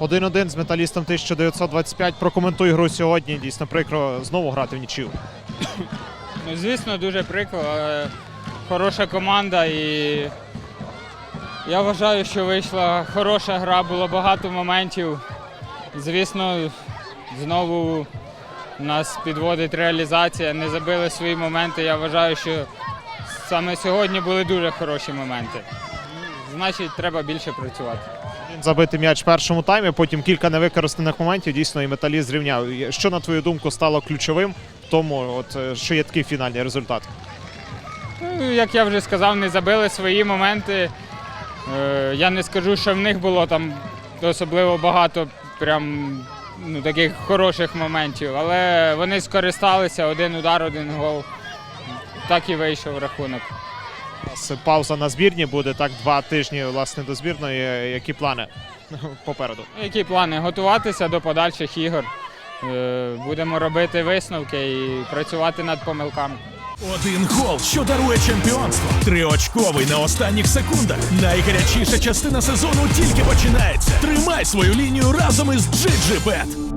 1-1 з металістом 1925. Прокоментуй гру сьогодні. Дійсно прикро знову грати в нічию. Ну, звісно, дуже прикро. Хороша команда і я вважаю, що вийшла хороша гра, було багато моментів. Звісно, знову нас підводить реалізація, не забили свої моменти. Я вважаю, що саме сьогодні були дуже хороші моменти. Значить, треба більше працювати. Він забитий м'яч в першому таймі, потім кілька невикористаних моментів. Дійсно, і металіст зрівняв. Що на твою думку стало ключовим в тому, от е, що є такий фінальний результат? Ну, як я вже сказав, не забили свої моменти. Е, Я не скажу, що в них було там особливо багато прям ну, таких хороших моментів, але вони скористалися один удар, один гол. Так і вийшов рахунок. Пауза на збірні буде так два тижні власне до збірної. Які плани попереду? Які плани? Готуватися до подальших ігор. Е, Будемо робити висновки і працювати над помилками. Один гол, що дарує чемпіонство. Триочковий на останніх секундах. Найгарячіша частина сезону тільки починається. Тримай свою лінію разом із GGBet.